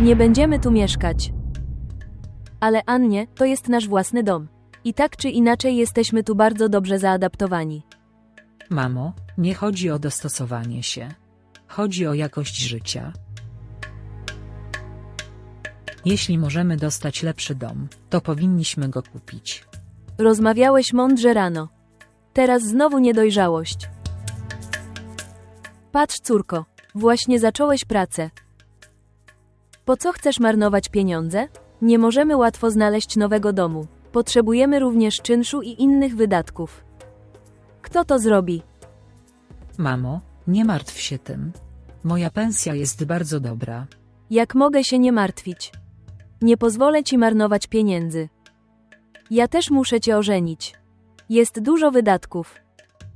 Nie będziemy tu mieszkać. Ale Annie, to jest nasz własny dom. I tak czy inaczej jesteśmy tu bardzo dobrze zaadaptowani. Mamo, nie chodzi o dostosowanie się. Chodzi o jakość życia. Jeśli możemy dostać lepszy dom, to powinniśmy go kupić. Rozmawiałeś mądrze rano. Teraz znowu niedojrzałość. Patrz, córko, właśnie zacząłeś pracę. Po co chcesz marnować pieniądze? Nie możemy łatwo znaleźć nowego domu. Potrzebujemy również czynszu i innych wydatków. Kto to zrobi? Mamo, nie martw się tym. Moja pensja jest bardzo dobra. Jak mogę się nie martwić? Nie pozwolę ci marnować pieniędzy. Ja też muszę cię ożenić. Jest dużo wydatków.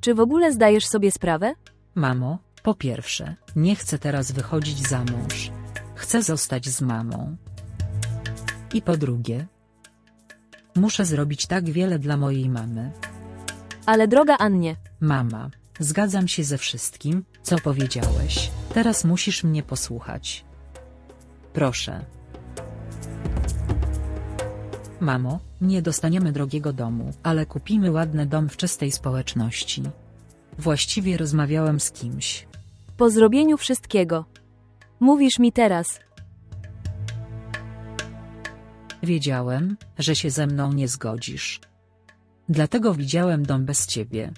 Czy w ogóle zdajesz sobie sprawę? Mamo, po pierwsze, nie chcę teraz wychodzić za mąż. Chcę zostać z mamą. I po drugie, muszę zrobić tak wiele dla mojej mamy. Ale droga Annie, Mama, zgadzam się ze wszystkim, co powiedziałeś. Teraz musisz mnie posłuchać. Proszę. Mamo, nie dostaniemy drogiego domu, ale kupimy ładny dom w czystej społeczności. Właściwie rozmawiałem z kimś. po zrobieniu wszystkiego. Mówisz mi teraz, Wiedziałem, że się ze mną nie zgodzisz. Dlatego widziałem dom bez ciebie.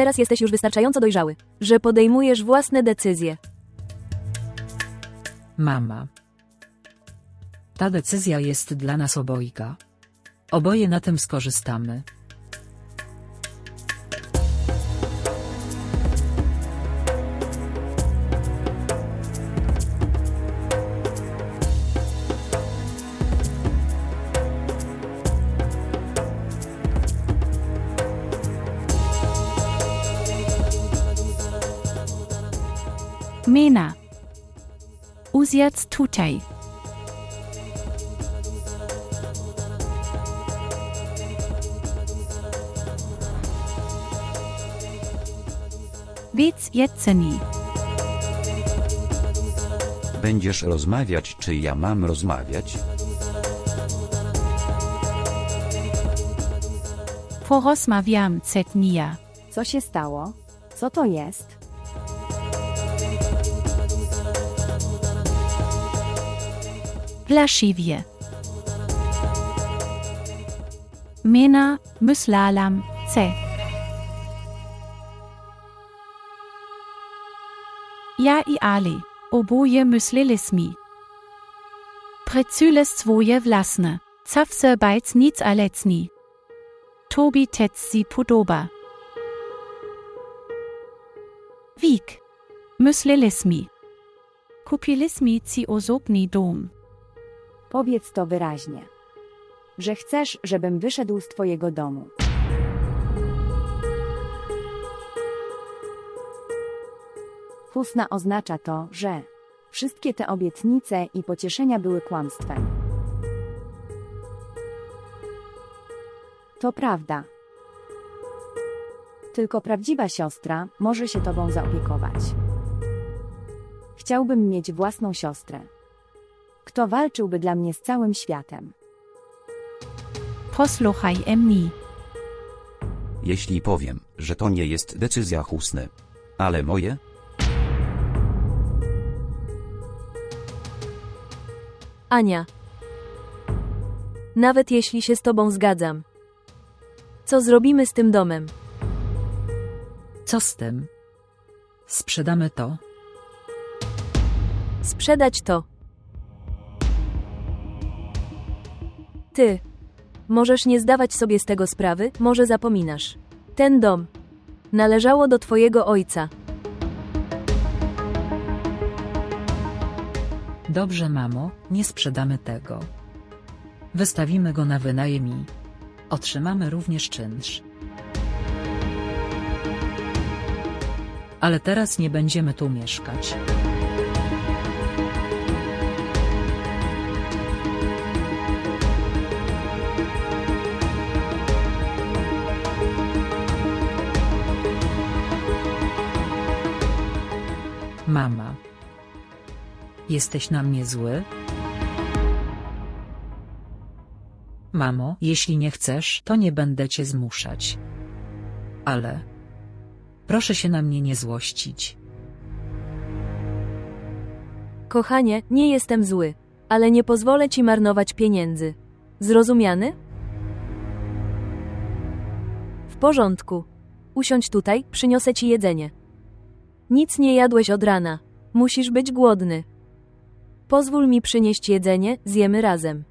teraz jesteś już wystarczająco dojrzały, że podejmujesz własne decyzje. Mama. Ta decyzja jest dla nas obojga. Oboje na tym skorzystamy. Uzjac tutaj. Wiedz jedzeni. Będziesz rozmawiać, czy ja mam rozmawiać? Porozmawiam zetnia. Co się stało? Co to jest? Plasziwie. Mena myślalam C. Ja i Ali, oboje myśleliśmy. Precyles swoje własne, zawsze bajc nic alecni. Tobi tec si podoba. Wik. Myśleliśmy. Kupiliśmy ci osobny dom. Powiedz to wyraźnie. Że chcesz, żebym wyszedł z twojego domu. Husna oznacza to, że wszystkie te obietnice i pocieszenia były kłamstwem. To prawda. Tylko prawdziwa siostra może się tobą zaopiekować. Chciałbym mieć własną siostrę. Kto walczyłby dla mnie z całym światem? Posłuchaj emni. Jeśli powiem, że to nie jest decyzja Husny. Ale moje? Ania. Nawet jeśli się z tobą zgadzam. Co zrobimy z tym domem? Co z tym? Sprzedamy to? Sprzedać to. Ty. Możesz nie zdawać sobie z tego sprawy, może zapominasz. Ten dom. Należało do twojego ojca. Dobrze, mamo, nie sprzedamy tego. Wystawimy go na wynajem i otrzymamy również czynsz. Ale teraz nie będziemy tu mieszkać. Jesteś na mnie zły? Mamo, jeśli nie chcesz, to nie będę cię zmuszać. Ale. Proszę się na mnie nie złościć. Kochanie, nie jestem zły, ale nie pozwolę ci marnować pieniędzy. Zrozumiany? W porządku. Usiądź tutaj, przyniosę ci jedzenie. Nic nie jadłeś od rana. Musisz być głodny. Pozwól mi przynieść jedzenie, zjemy razem.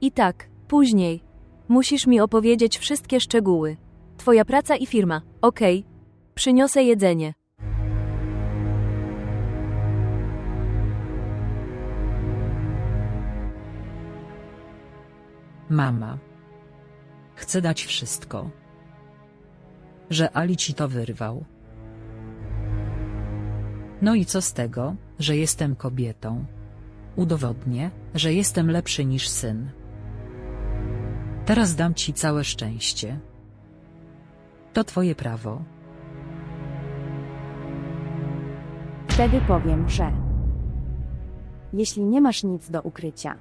I tak, później. Musisz mi opowiedzieć wszystkie szczegóły. Twoja praca i firma, okej. Przyniosę jedzenie. Mama. Chcę dać wszystko. Że Ali ci to wyrwał. No i co z tego, że jestem kobietą? Udowodnię, że jestem lepszy niż syn. Teraz dam ci całe szczęście. To twoje prawo. Wtedy powiem, że jeśli nie masz nic do ukrycia,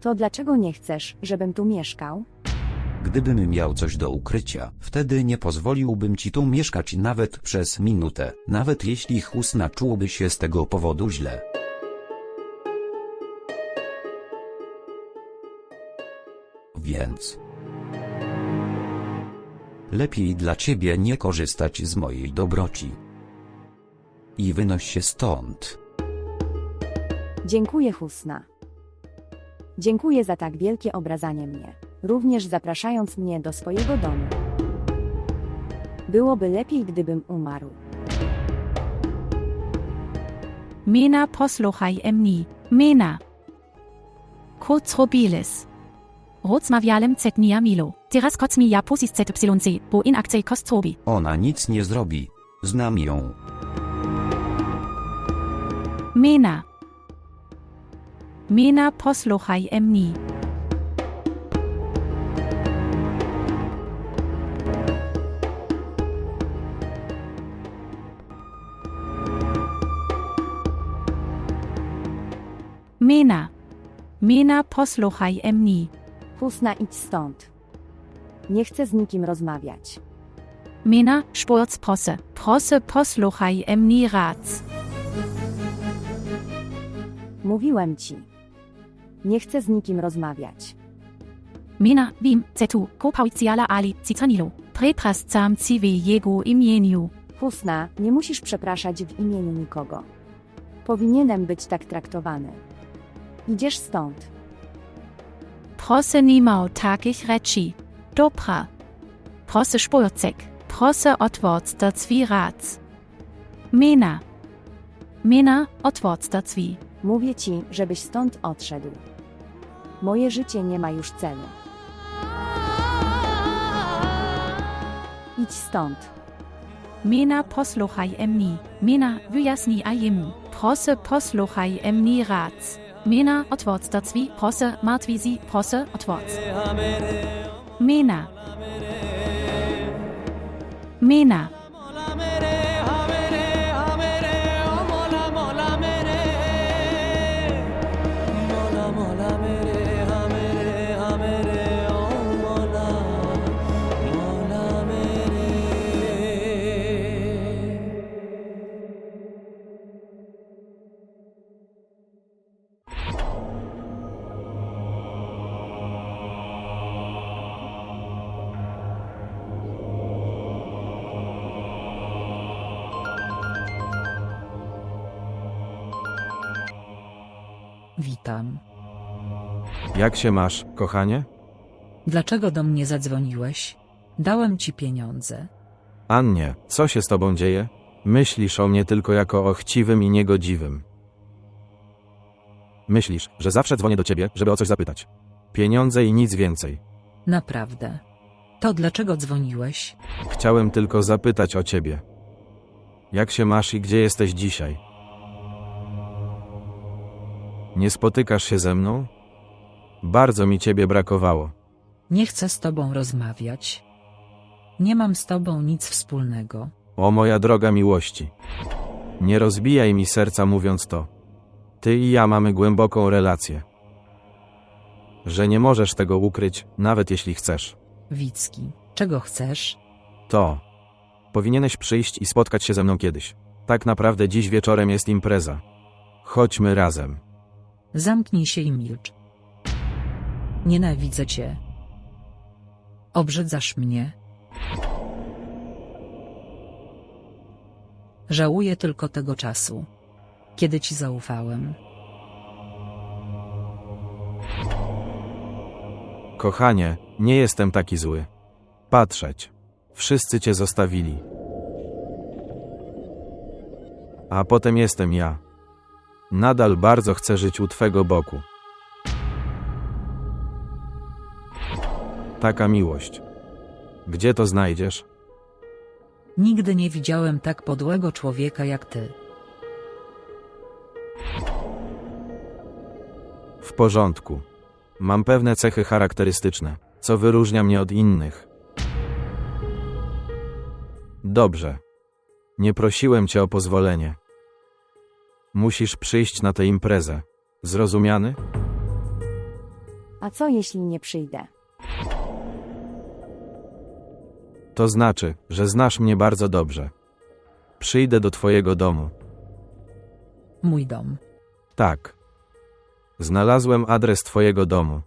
to dlaczego nie chcesz, żebym tu mieszkał? Gdybym miał coś do ukrycia, wtedy nie pozwoliłbym ci tu mieszkać nawet przez minutę, nawet jeśli Husna czułoby się z tego powodu źle. Więc... Lepiej dla ciebie nie korzystać z mojej dobroci. I wynoś się stąd. Dziękuję, Husna. Dziękuję za tak wielkie obrazanie mnie, również zapraszając mnie do swojego domu. Byłoby lepiej, gdybym umarł. Mena posluchaj emni. Mena. Kurz robilis. Rozmawialem zetnia milo. Teraz kocmi ja pusis zyc, bo in akcej kostrobi. Ona nic nie zrobi. Znam ją. Mena. Mena posluchaj emni. Mena. Mena posluchaj emni. Husna, idź stąd. Nie chcę z nikim rozmawiać. Mena, spurz prosse. Prosse posluchaj emni rats. Mówiłem ci. Nie chcę z nikim rozmawiać. Mena, vim, zetu, kopauciala ali, citranilo. Prepras cam cive jego imieniu. Husna, nie musisz przepraszać w imieniu nikogo. Powinienem być tak traktowany. Idziesz stąd. Prosse nimał takich rzeczy. Dobra. Prosse spurcek. Prosse otworc der zwi rats. Mena. Mena, otworc der zwi. Mówię ci, żebyś stąd odszedł. Moje życie nie ma już celu. Idź stąd. Mena posluchaj emni. Mena, wyjasnij ajemu. Prosse posluchaj emni rats. Mena, otworc der zwi. Prosse, martwizi, prosse, otworc. Mena. Mena. Jak się masz, kochanie? Dlaczego do mnie zadzwoniłeś? Dałem ci pieniądze. Annie, co się z tobą dzieje? Myślisz o mnie tylko jako o chciwym i niegodziwym. Myślisz, że zawsze dzwonię do ciebie, żeby o coś zapytać. Pieniądze i nic więcej. Naprawdę. To dlaczego dzwoniłeś? Chciałem tylko zapytać o ciebie. Jak się masz i gdzie jesteś dzisiaj? Nie spotykasz się ze mną? Bardzo mi ciebie brakowało. Nie chcę z tobą rozmawiać. Nie mam z tobą nic wspólnego. O moja droga miłości. Nie rozbijaj mi serca mówiąc to. Ty i ja mamy głęboką relację. Że nie możesz tego ukryć, nawet jeśli chcesz. Wicki, czego chcesz? To. Powinieneś przyjść i spotkać się ze mną kiedyś. Tak naprawdę dziś wieczorem jest impreza. Chodźmy razem. Zamknij się i milcz. Nienawidzę cię. Obrzydzasz mnie. Żałuję tylko tego czasu, kiedy ci zaufałem. Kochanie, nie jestem taki zły. Patrzeć. Wszyscy cię zostawili. A potem jestem ja. Nadal bardzo chcę żyć u twego boku. Taka miłość. Gdzie to znajdziesz? Nigdy nie widziałem tak podłego człowieka jak ty. W porządku. Mam pewne cechy charakterystyczne, co wyróżnia mnie od innych. Dobrze. Nie prosiłem cię o pozwolenie. Musisz przyjść na tę imprezę. Zrozumiany? A co jeśli nie przyjdę? To znaczy, że znasz mnie bardzo dobrze. Przyjdę do twojego domu. Mój dom. Tak. Znalazłem adres twojego domu.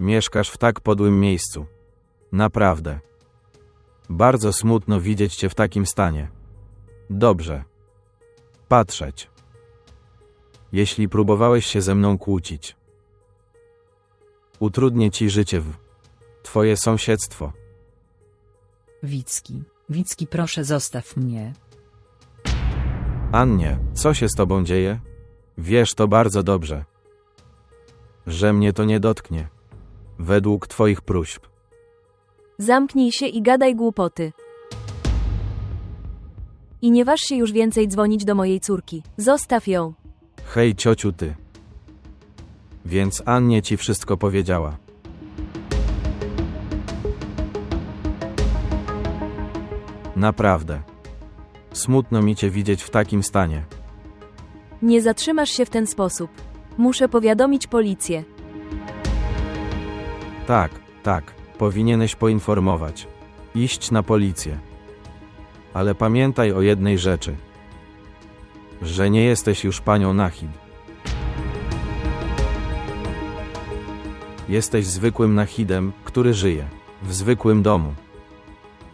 Mieszkasz w tak podłym miejscu. Naprawdę. Bardzo smutno widzieć cię w takim stanie. Dobrze. Patrzeć. Jeśli próbowałeś się ze mną kłócić, utrudnię ci życie w twoje sąsiedztwo. Wicki. Wicki proszę zostaw mnie. Annie, co się z tobą dzieje? Wiesz to bardzo dobrze, że mnie to nie dotknie. Według twoich próśb. Zamknij się i gadaj głupoty. I nie waż się już więcej dzwonić do mojej córki. Zostaw ją. Hej, ciociu, ty. Więc Annie ci wszystko powiedziała. Naprawdę. Smutno mi cię widzieć w takim stanie. Nie zatrzymasz się w ten sposób. Muszę powiadomić policję. Tak, tak, powinieneś poinformować. Iść na policję. Ale pamiętaj o jednej rzeczy. Że nie jesteś już panią Nahid. Jesteś zwykłym Nahidem, który żyje w zwykłym domu.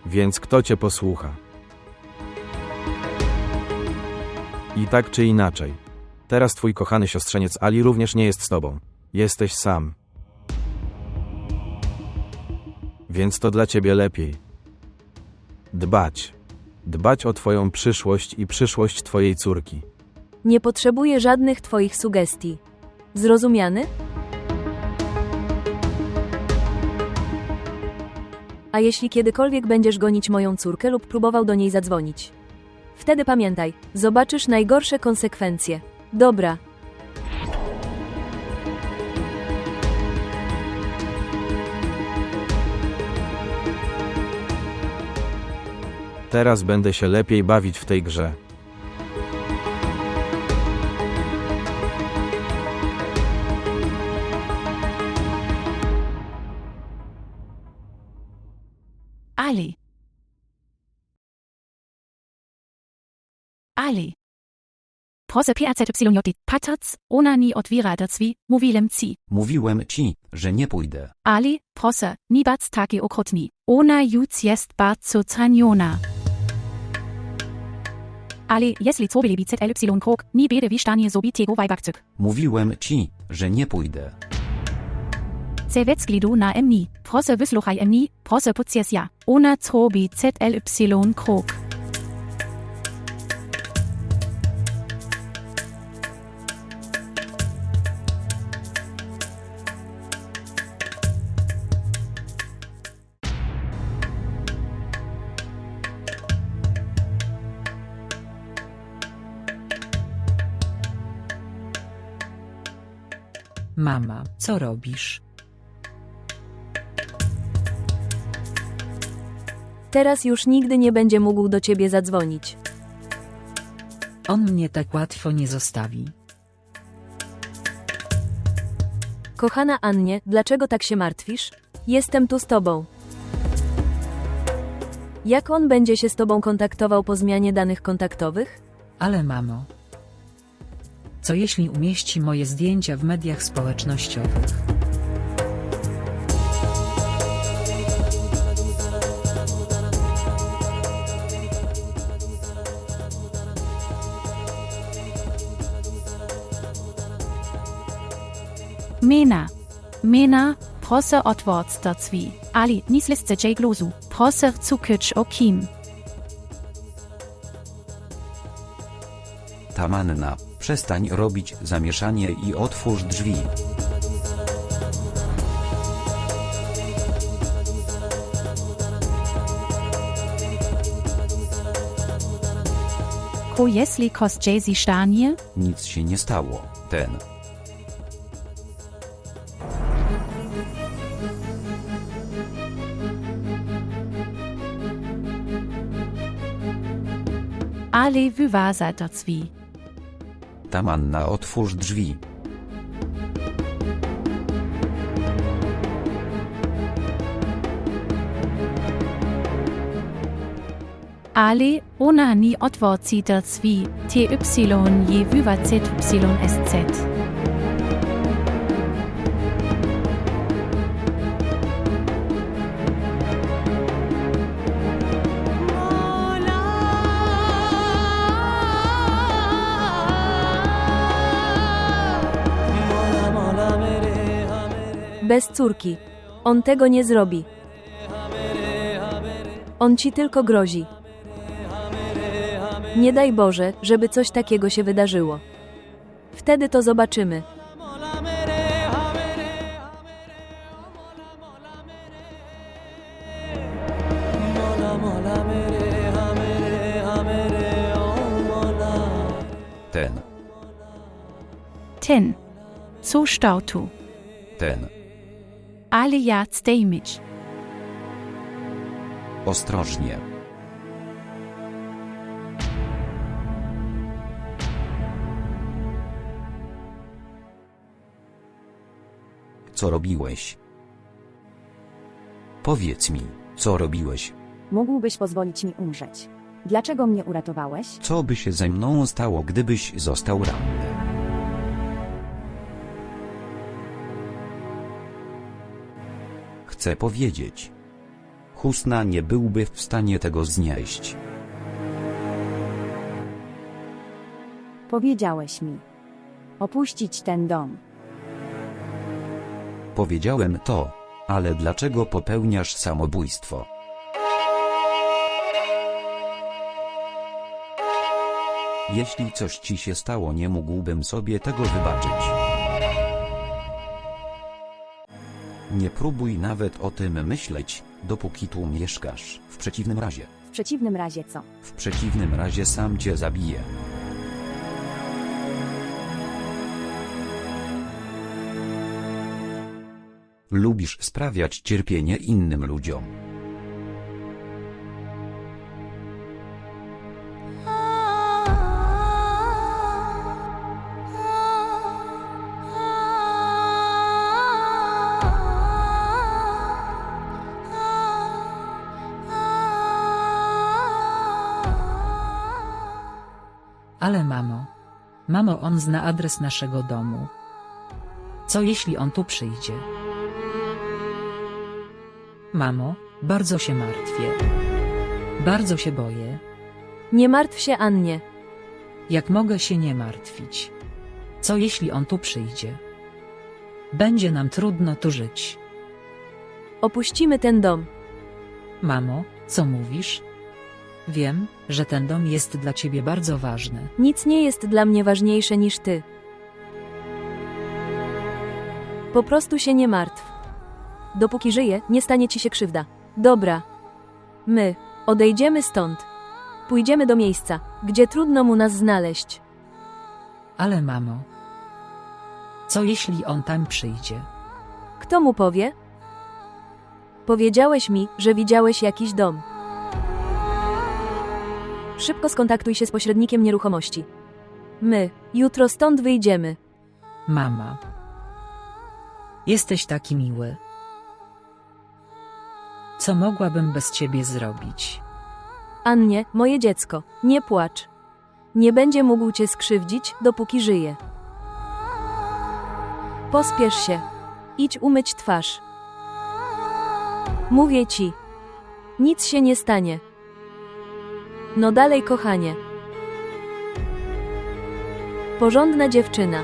Więc kto cię posłucha? I tak czy inaczej. Teraz twój kochany siostrzeniec Ali również nie jest z tobą. Jesteś sam. Więc to dla ciebie lepiej. Dbać. Dbać o twoją przyszłość i przyszłość twojej córki. Nie potrzebuję żadnych twoich sugestii. Zrozumiany? A jeśli kiedykolwiek będziesz gonić moją córkę lub próbował do niej zadzwonić? Wtedy pamiętaj, zobaczysz najgorsze konsekwencje. Dobra. Teraz będę się lepiej bawić w tej grze. Ali. Ali. Proszę PAZYJ, patrz, ona ni otwiera drzwi, mówiłem ci. Mówiłem ci, że nie pójdę. Ali, proszę, nie bądź taki okrutny. Ona już jest bardzo zraniona. Ale jeśli zrobili by ZLY krok, nie będę w stanie zrobić tego wajbakcyk. Mówiłem ci, że nie pójdę. Ze względu na mnie, proszę wysłuchaj mnie, proszę podcies ja. Ona zrobi ZLY krok. Mama, co robisz? Teraz już nigdy nie będzie mógł do ciebie zadzwonić. On mnie tak łatwo nie zostawi. Kochana Annie, dlaczego tak się martwisz? Jestem tu z tobą. Jak on będzie się z tobą kontaktował po zmianie danych kontaktowych? Ale mamo. Co jeśli umieści moje zdjęcia w mediach społecznościowych? Mena. Mena, proszę otwórz te drzwi. Ali, nic listy glozu. Proszę cukyć o kim. Tamanna, przestań robić zamieszanie i otwórz drzwi. Ko jesli kos stanie? Nic się nie stało. Ten. Ali, wywaza te drzwi. Tamanna, otwórz drzwi. Ali, ona ni otworci te drzwi. TY je wywa ZYSZ. Bez córki. On tego nie zrobi. On ci tylko grozi. Nie daj Boże, żeby coś takiego się wydarzyło. Wtedy to zobaczymy. Ten. Ten. Co stał tu? Ten. Ali ja zdejmich. Ostrożnie. Co robiłeś? Powiedz mi, co robiłeś? Mógłbyś pozwolić mi umrzeć. Dlaczego mnie uratowałeś? Co by się ze mną stało, gdybyś został ranny? Chcę powiedzieć. Husna nie byłby w stanie tego znieść. Powiedziałeś mi. Opuścić ten dom. Powiedziałem to, ale dlaczego popełniasz samobójstwo? Jeśli coś ci się stało, nie mógłbym sobie tego wybaczyć. Nie próbuj nawet o tym myśleć, dopóki tu mieszkasz. W przeciwnym razie, W przeciwnym razie co? w przeciwnym razie sam cię zabiję. Lubisz sprawiać cierpienie innym ludziom. Ale mamo. Mamo, on zna adres naszego domu. Co jeśli on tu przyjdzie? Mamo, bardzo się martwię. Bardzo się boję. Nie martw się, Annie. Jak mogę się nie martwić? Co jeśli on tu przyjdzie? Będzie nam trudno tu żyć. Opuścimy ten dom. Mamo, co mówisz? Wiem, że ten dom jest dla ciebie bardzo ważny. Nic nie jest dla mnie ważniejsze niż ty. Po prostu się nie martw. Dopóki żyję, nie stanie ci się krzywda. Dobra. My odejdziemy stąd. Pójdziemy do miejsca, gdzie trudno mu nas znaleźć. Ale mamo. Co jeśli on tam przyjdzie? Kto mu powie? Powiedziałeś mi, że widziałeś jakiś dom. Szybko skontaktuj się z pośrednikiem nieruchomości. My, jutro stąd wyjdziemy. Mama. Jesteś taki miły. Co mogłabym bez ciebie zrobić? Annie, moje dziecko, nie płacz. Nie będzie mógł cię skrzywdzić, dopóki żyje. Pospiesz się. Idź umyć twarz. Mówię ci. Nic się nie stanie. No dalej, kochanie. Porządna dziewczyna.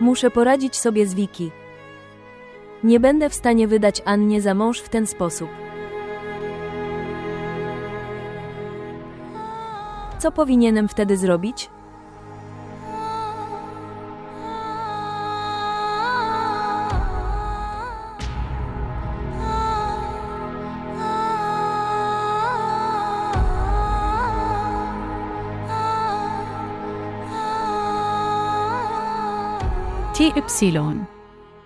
Muszę poradzić sobie z Wiki. Nie będę w stanie wydać Annie za mąż w ten sposób. Co powinienem wtedy zrobić? TY.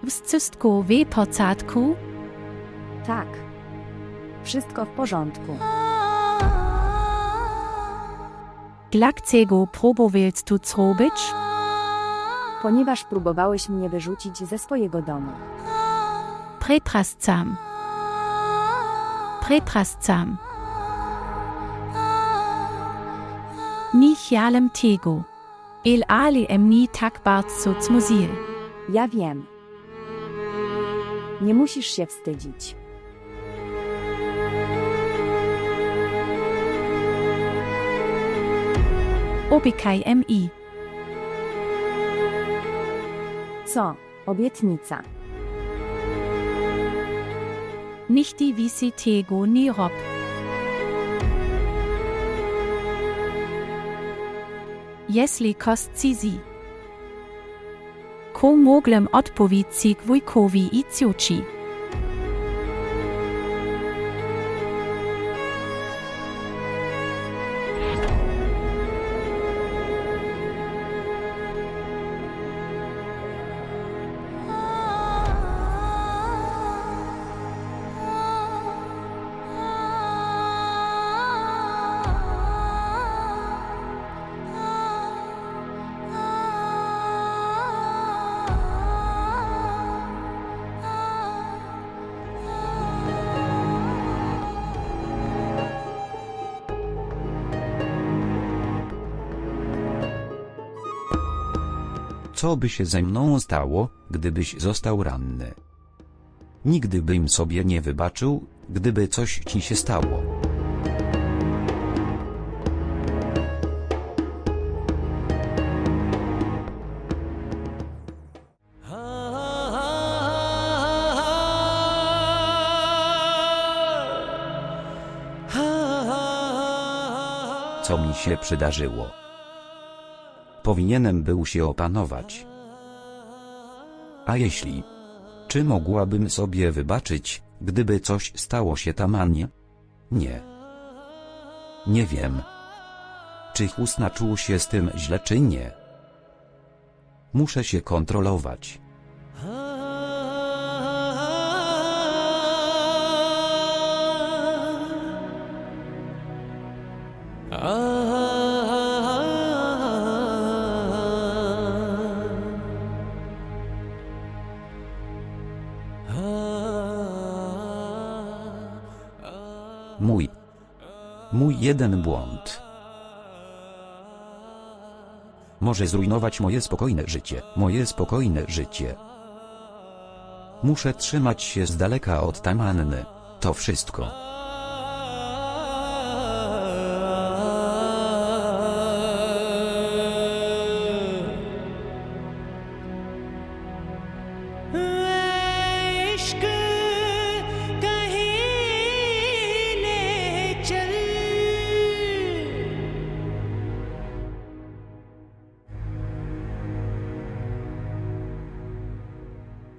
Wszystko w porządku? Tak. Wszystko w porządku. Dlaczego próbowałeś tu zrobić? Ponieważ próbowałeś mnie wyrzucić ze swojego domu. Przepraszam. Przepraszam. Nie chciałem tego. El ale mnie tak bardzo zmusił. Ja wiem. Nie musisz się wstydzić. Obikaj mi. Co? Obietnica. Nicht die Visi tego nie rob. Jeśli kości zi. Ko Co by się ze mną stało, gdybyś został ranny? Nigdy bym sobie nie wybaczył, gdyby coś ci się stało. Co mi się przydarzyło? Powinienem był się opanować. A jeśli? Czy mogłabym sobie wybaczyć, gdyby coś stało się Tamanie? Nie. Nie wiem. Czy Husna czuł się z tym źle czy nie? Muszę się kontrolować. Jeden błąd. Może zrujnować moje spokojne życie, moje spokojne życie. Muszę trzymać się z daleka od Tamanny. To wszystko.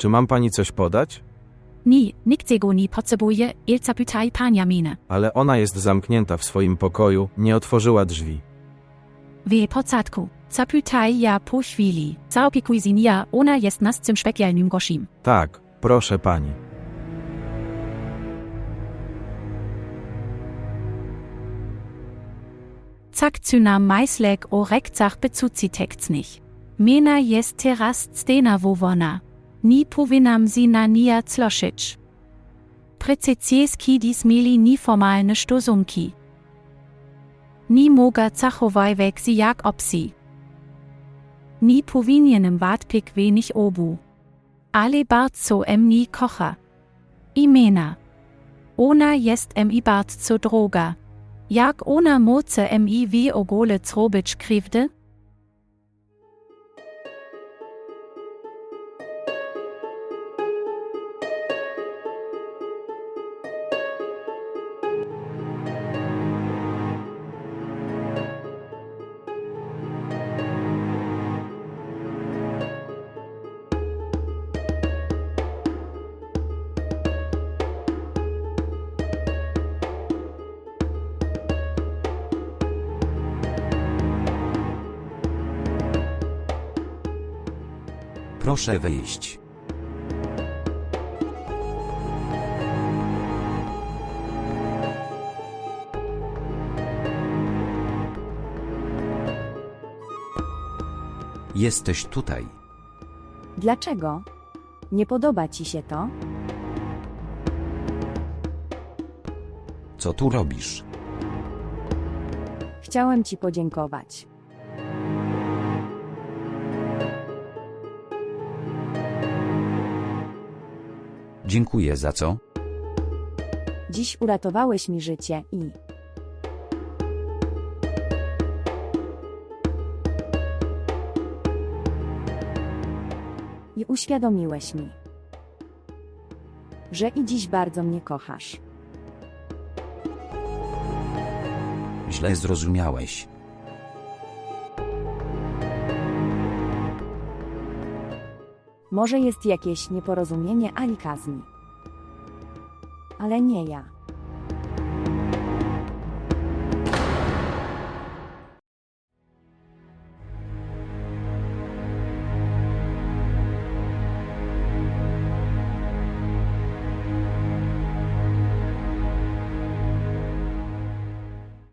Czy mam pani coś podać? Nie, nikt tego nie potrzebuje, il zapytaj pania minę. Ale ona jest zamknięta w swoim pokoju, nie otworzyła drzwi. W porządku, Zapytaj ja po chwili. Zaopiekuj się nia, ona jest nas tym specjalnym goszim. Tak, proszę pani. Zack cyna majslek o tekst nicht. Mena jest teraz stena wowona. ni povinam si na nia zlosić. Precycijski dis mieli nieformalne stosunki. Nie mogę zachować weksi jak opcji. Nie powinienem vatpik wenig obu. Ale bardzo em ni kocha. Imena. Ona jest mi bardzo droga. Jak ona moce mi w ogole zrobic krzywdę? Proszę wejść. Jesteś tutaj. Dlaczego? Nie podoba ci się to? Co tu robisz? Chciałem ci podziękować. Dziękuję za co? Dziś uratowałeś mi życie i. I uświadomiłeś mi, że i dziś bardzo mnie kochasz. Źle zrozumiałeś. Może jest jakieś nieporozumienie Ali Kazmi. Ale nie ja.